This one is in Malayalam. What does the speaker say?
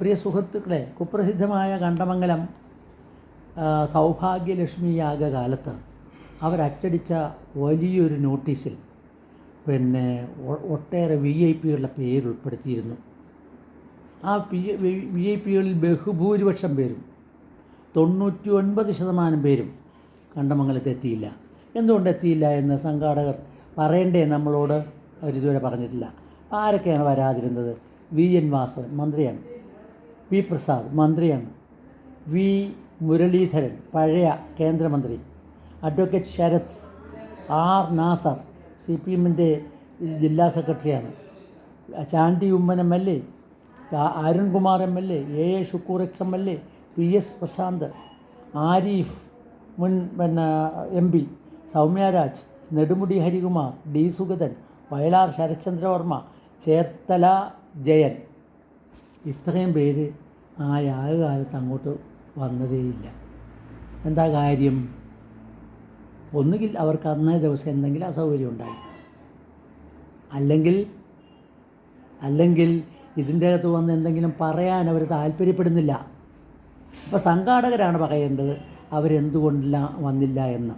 പ്രിയ സുഹൃത്തുക്കളെ കുപ്രസിദ്ധമായ കണ്ടമംഗലം സൗഭാഗ്യലക്ഷ്മിയാക കാലത്ത് അവരച്ചടിച്ച വലിയൊരു നോട്ടീസിൽ പിന്നെ ഒട്ടേറെ വി ഐ പികളുടെ പേര് ഉൾപ്പെടുത്തിയിരുന്നു ആ പി വി ഐ പികളിൽ ബഹുഭൂരിപക്ഷം പേരും തൊണ്ണൂറ്റി ഒൻപത് ശതമാനം പേരും കണ്ടമംഗലത്ത് എത്തിയില്ല എന്തുകൊണ്ട് എത്തിയില്ല എന്ന് സംഘാടകർ പറയണ്ടേ നമ്മളോട്? അവരിതുവരെ പറഞ്ഞിട്ടില്ല. ആരൊക്കെയാണ് വരാതിരുന്നത്? വി. എൻ. വാസവൻ മന്ത്രിയാണ്. പി പ്രസാദ് മന്ത്രിയാണ്. വി മുരളീധരൻ പഴയ കേന്ദ്രമന്ത്രി. Advocate Sarath R Nasar C P എമ്മിന്റെ ജില്ലാ സെക്രട്ടറിയാണ്. Chandy Oommen M L A Arunkumar M L A A A Shukoor ex M L A P S Prasanth Arif മുൻ പിന്നെ M P Soumyaraj Nedumudi Harikumar D Sugathan Vayalar Sarathchandravarma Cherthala Jayan. ഇത്രയും പേര് ആ യാഗകാലത്ത് അങ്ങോട്ട് വന്നതേയില്ല. എന്താ കാര്യം? ഒന്നുകിൽ അവർക്ക് അന്നേ ദിവസം എന്തെങ്കിലും അസൗകര്യം ഉണ്ടായി. അല്ലെങ്കിൽ അല്ലെങ്കിൽ ഇതിന്റെ അകത്ത് വന്ന് എന്തെങ്കിലും പറയാൻ അവർ താല്പര്യപ്പെടുന്നില്ല. അപ്പോൾ സംഘാടകരാണ് പറയേണ്ടത് അവരെന്തുകൊണ്ടില്ല വന്നില്ല എന്ന്.